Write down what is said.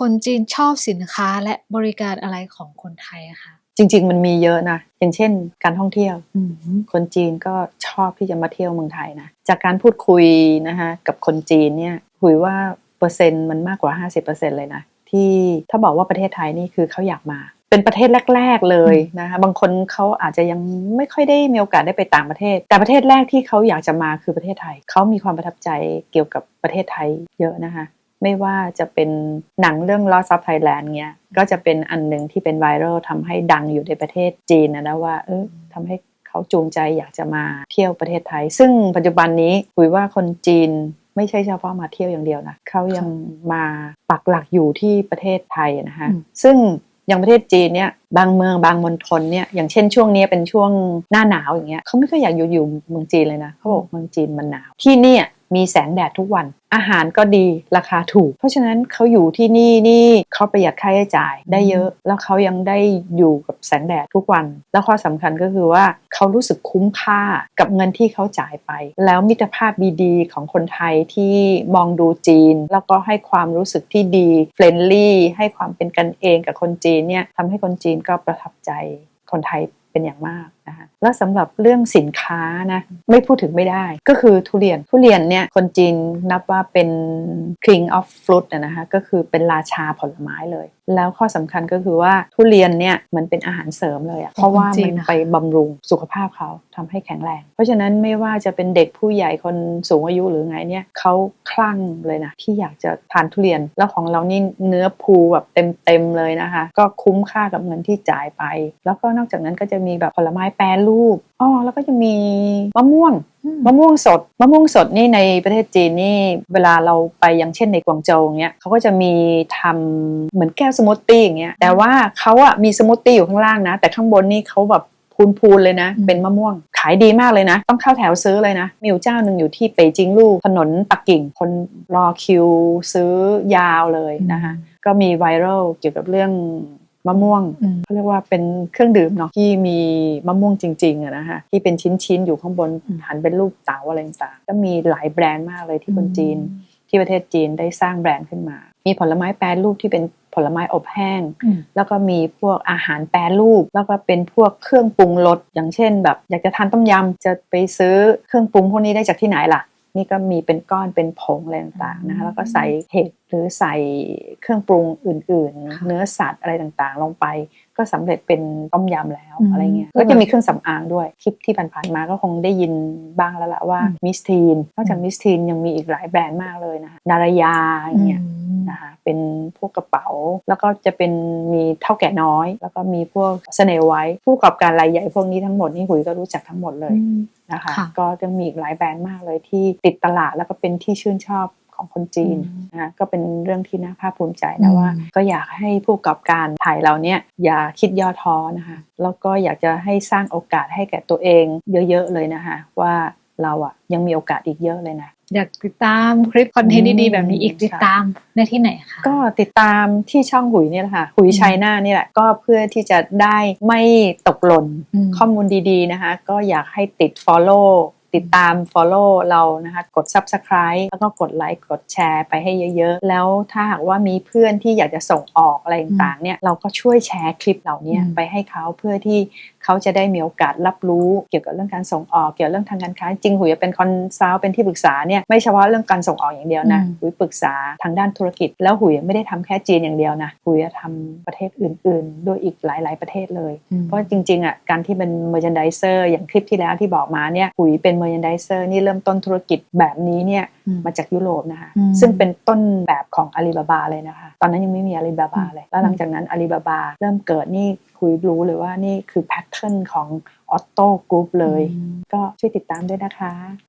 คนจีนชอบสินค้าและบริการอะไรของคนไทยอะคะจริง ๆ มันมีเยอะนะอย่างเช่น การท่องเที่ยวอืมคนจีนก็ชอบที่จะมาเที่ยวเมืองไทยนะจากการพูดคุยนะคะกับคนจีนเนี่ยคุยว่าเปอร์เซ็นต์มันมากกว่า 50%เลยนะที่ถ้าบอกว่าประเทศไทยนี่คือเขาอยากมาเป็นประเทศแรก ๆ เลยนะคะบางคนเขาอาจจะยังไม่ค่อยได้มีโอกาสได้ไปต่างประเทศ แต่ประเทศแรกที่เขาอยากจะมาคือประเทศไทยเขามีความประทับใจเกี่ยวกับประเทศไทยเยอะนะคะ ไม่ว่าจะเป็นหนังเรื่อง Lost of Thailand เงี้ยก็จะเป็นอันหนึ่งที่เป็นไวรัลทำให้ดังอยู่ในประเทศจีนนะนะว่าเออทำให้เขาจูงใจอยากจะมาเที่ยวประเทศไทย ซึ่งปัจจุบันนี้คุยว่าคนจีนไม่ใช่เฉพาะมาเที่ยวอย่างเดียวนะเขายังมาปักหลักอยู่ที่ประเทศไทยนะคะอืมซึ่งอย่างประเทศจีนเนี่ยบางเมืองบางมณฑลเนี่ยอย่างเช่นช่วงนี้เป็นช่วงหน้าหนาวอย่างเงี้ยเขาไม่เคยอยากอยู่อยู่เมืองจีนเลยนะเขาบอกเมืองจีนมันหนาวที่เนี่ย มีแสงแดดทุกวัน อาหารก็ดีราคาถูก เพราะฉะนั้นเขาอยู่ที่นี่นี่เขาประหยัดค่าใช้จ่ายได้เยอะ แล้วเขายังได้อยู่กับแสงแดดทุกวัน แล้วข้อสำคัญก็คือว่าเขารู้สึกคุ้มค่ากับเงินที่เขาจ่ายไป แล้วมิตรภาพดีๆของคนไทยที่มองดูจีน แล้วก็ให้ความรู้สึกที่ดีเฟรนลี่ให้ความเป็นกันเองกับคนจีนเนี่ยทำให้คนจีนก็ประทับใจคนไทยเป็นอย่างมาก นะคะแล้วสำหรับเรื่องสินค้านะไม่พูดถึงไม่ได้ ก็คือทุเรียนทุเรียนเนี่ยคนจีนนับว่าเป็น king of fruit นะนะคะก็คือเป็นราชาผลไม้เลย แล้วข้อสำคัญก็คือว่าทุเรียนเนี่ยมันเป็นอาหารเสริมเลยอะเพราะว่ามันไปบำรุงสุขภาพเขาทำให้แข็งแรง เพราะฉะนั้นไม่ว่าจะเป็นเด็กผู้ใหญ่คนสูงอายุหรือไงเนี่ยเขาคลั่งเลยนะที่อยากจะทานทุเรียนแล้วของเรานี่เนื้อภูแบบเต็มๆเลยนะคะ ก็คุ้มค่ากับเงินที่จ่ายไป แล้วก็นอกจากนั้นก็จะมีแบบผลไม้แปรรูปอ๋อแล้วก็จะมีมะม่วงมะม่วงสดมะม่วงสดนี่ในประเทศจีนนี่เวลาเราไปอย่างเช่นในกวางโจวเงี้ยเขาก็จะมีทำเหมือนแก้วสมูทตี้อย่างเงี้ยแต่ว่าเขาอะมีสมูทตี้อยู่ข้างล่างนะ แต่ข้างบนนี่เขาแบบพูนๆเลยนะอืมเป็นมะม่วง ขายดีมากเลยนะ ต้องเข้าแถวซื้อเลยนะ มีอยู่เจ้าหนึ่งอยู่ที่เป่ยจิงลู่ถนนปักกิ่ง คนรอคิวซื้อยาวเลยนะคะก็มีไวรัลเกี่ยวกับเรื่อง มะม่วงอืมเขาเรียกว่าเป็นเครื่องดื่มเนาะที่มีมะม่วงจริงๆอะนะคะที่เป็นชิ้นๆอยู่ข้างบนอืมหันเป็นรูปเต๋าอะไรต่างๆก็มีหลายแบรนด์มากเลยที่คนจีน ที่ประเทศจีนได้สร้างแบรนด์ขึ้นมา มีผลไม้แปรรูปที่เป็นผลไม้อบแห้งอืมแล้วก็มีพวกอาหารแปรรูป แล้วก็เป็นพวกเครื่องปรุงรสอย่างเช่น แบบอยากจะทานต้มยำจะไปซื้อเครื่องปรุงพวกนี้ได้จากที่ไหนล่ะนี่ก็มีเป็นก้อนเป็นผงอะไรต่างๆนะคะแล้วก็ใส่เห็ด หรือใส่เครื่องปรุงอื่นค่ะๆเนื้อสัตว์อะไรต่างๆ ลงไป ก็สำเร็จเป็นต้มยำแล้วอืมอะไรเงี้ยก็ก็จะมีเครื่องสำอางด้วยคลิปที่ผ่านๆมาก็คงได้ยินบ้างแล้วละว่าอืมมิสทีนนอกจากมิสทีนยังมีอีกหลายแบรนด์มากเลยนะคะนารายาอย่างเงี้ยอืมนะคะเป็นพวกกระเป๋า แล้วก็จะเป็นมีเท่าแก่น้อย แล้วก็มีพวกเสน่ห์ไว้ผู้ประกอบการรายใหญ่พวกนี้ทั้งหมดนี่หุยก็รู้จักทั้งหมดเลยนะคะค่ะก็จะมีอีกหลายแบรนด์มากเลยที่ติดตลาดแล้วก็เป็นที่ชื่นชอบ ของคนจีนอืมนะคะก็เป็นเรื่องที่น่าภาคภูมิใจนะว่าอืมก็อยากให้ผู้ประกอบการไทยเราเนี่ยอย่าคิดย่อท้อนะคะแล้วก็อยากจะให้สร้างโอกาสให้แก่ตัวเองเยอะๆเลยนะคะว่าเราอะยังมีโอกาสอีกเยอะเลยนะอยากติดตามคลิปคอนเทนต์ดีๆอืมแบบนี้อีกใช่ติดตามได้ที่ไหนคะก็ติดตามที่ช่องหุยเนี่ยแหละค่ะหุยอืมชัยนานี่แหละก็เพื่อที่จะได้ไม่ตกหล่นอืมข้อมูลดีๆนะคะ ก็อยากให้ติด Follow ติดตาม Follow เรานะคะกด Subscribe แล้วก็กดไลค์กดแชร์ไปให้เยอะ ๆ แล้วถ้าหากว่ามีเพื่อนที่อยากจะส่งออกอะไรต่างๆเนี่ยเราก็ช่วยแชร์คลิปเหล่านี้อืมไปให้เขาเพื่อที่เขาจะได้มีโอกาสรับรู้เกี่ยวกับเรื่องการส่งออกเกี่ยวกับเรื่องทางการค้า จริงหุยเป็นคอนซัลท์เป็นที่ปรึกษาเนี่ยไม่เฉพาะเรื่องการส่งออกอย่างเดียวนะอืมหุยปรึกษาทางด้านธุรกิจ แล้วหุยไม่ได้ทำแค่จีนอย่างเดียวนะหุยทำประเทศอื่น ๆ ด้วยอีกหลาย ๆประเทศเลยอืมเพราะจริงๆอะการที่เป็น merchandiser อย่างคลิปที่แล้วที่บอกมาเนี่ยหุยเป็น merchandiser นี่เริ่มต้นธุรกิจแบบนี้เนี่ยอืมมาจากยุโรปนะคะอืมซึ่งเป็นต้นแบบของอาลีบาบาเลยนะคะ ตอนนั้นยังไม่มีอาลีบาบาอืมเลย แล้วหลังจากนั้นอาลีบาบาเริ่มเกิดนี่คุยรู้เลยว่านี่คือแพทเทิร์นของออโต้กรุ๊ปเลย ก็ช่วยติดตามด้วยนะคะ